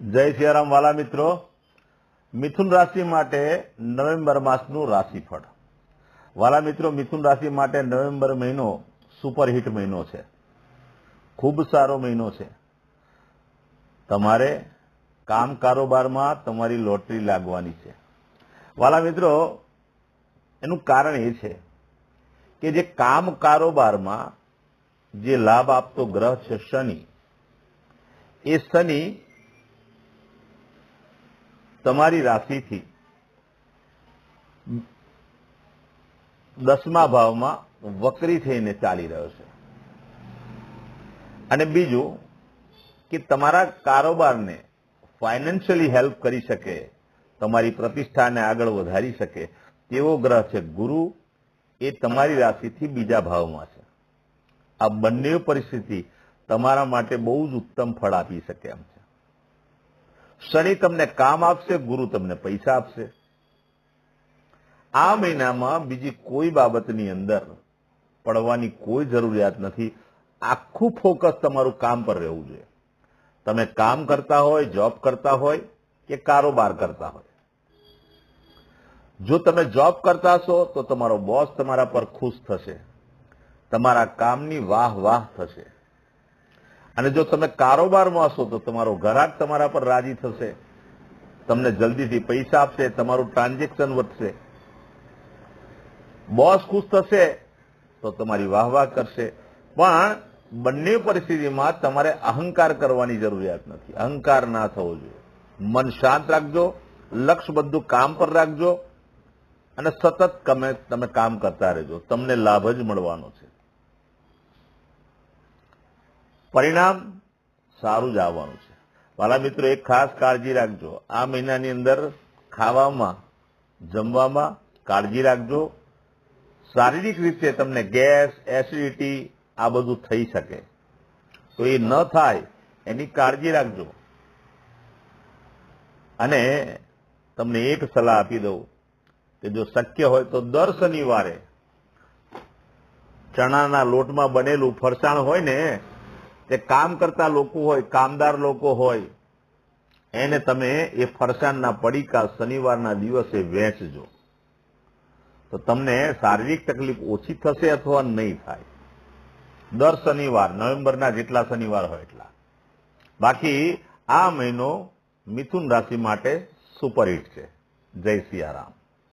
જય સિયારામ વાલા મિત્રો. મિથુન રાશિ માટે નવેમ્બર માસનું રાશિફળ. વાલા મિત્રો, મિથુન રાશિ માટે નવેમ્બર મહિનો સુપરહિટ મહિનો છે. ખૂબ સારો મહિનો છે. તમારે કામ કારોબારમાં તમારી લોટરી લાગવાની છે. વાલા મિત્રો, એનું કારણ એ છે કે જે કામ કારોબારમાં જે લાભ આપતો ગ્રહ છે શનિ, એ શનિ તમારી રાશિથી દસમા ભાવમાં વક્રી થઈને ચાલી રહ્યો છે. અને બીજું કે તમારા કારોબારને ફાઇનાન્શિયલી હેલ્પ કરી શકે, તમારી પ્રતિષ્ઠાને આગળ વધારી શકે, તેવો ગ્રહ છે ગુરુ, એ તમારી રાશિથી બીજા ભાવમાં છે. આ બંને પરિસ્થિતિ તમારા માટે બહુ જ ઉત્તમ ફળ આપી શકે એમ છે. શનિ તમને કામ આપશે, ગુરુ તમને પૈસા આપશે. આ મહિનામાં બીજી કોઈ બાબતની અંદર પડવાની કોઈ જરૂરિયાત નથી. આખું ફોકસ તમારું કામ પર રહેવું જોઈએ. તમે કામ કરતા હોય, જોબ કરતા હોય કે કારોબાર કરતા હોય. જો તમે જોબ કરતા છો તો તમારો બોસ તમારા પર ખુશ થશે. તમારા કામની વાહ વાહ થશે. અને જો તમે કારોબારમાં હશો તો તમારો ઘરાક તમારા પર રાજી થશે. તમને જલ્દીથી પૈસા આપશે, તમારું ટ્રાન્ઝેક્શન વધશે. બોસ ખુશ થશે તો તમારી વાહ વાહ કરશે. પણ બંને પરિસ્થિતિમાં તમારે અહંકાર કરવાની જરૂરિયાત નથી. અહંકાર ના થવો જોઈએ. મન શાંત રાખજો લક્ષ્ય બધું કામ પર રાખજો અને સતત તમે તમે કામ કરતા રહેજો. તમને લાભ જ મળવાનો છે. પરિણામ સારું જ આવવાનું છે. વાલા મિત્રો, એક ખાસ કાળજી રાખજો. આ મહિનાની અંદર ખાવામાં, જમવામાં કાળજી રાખજો. શારીરિક રીતે તમને ગેસ, એસિડિટી આ બધું થઈ શકે. તો એ ન થાય, એની કાળજી રાખજો. અને તમને એક સલાહ આપી દઉં કે જો શક્ય હોય તો દર શનિવારે ચણાના લોટમાં બનેલું ફરસાણ હોય ને તે કામ કરતા લોકો હોય, કામદાર લોકો હોય, એને તમે એ ફરસાણના પડીકા શનિવારના દિવસે વેચજો. તો તમને શારીરિક તકલીફ ઓછી થશે અથવા નહીં થાય. દર શનિવાર, નવેમ્બરના જેટલા શનિવાર હોય એટલા. બાકી આ મહિનો મિથુન રાશિ માટે સુપરહિટ છે. જય સિયારામ.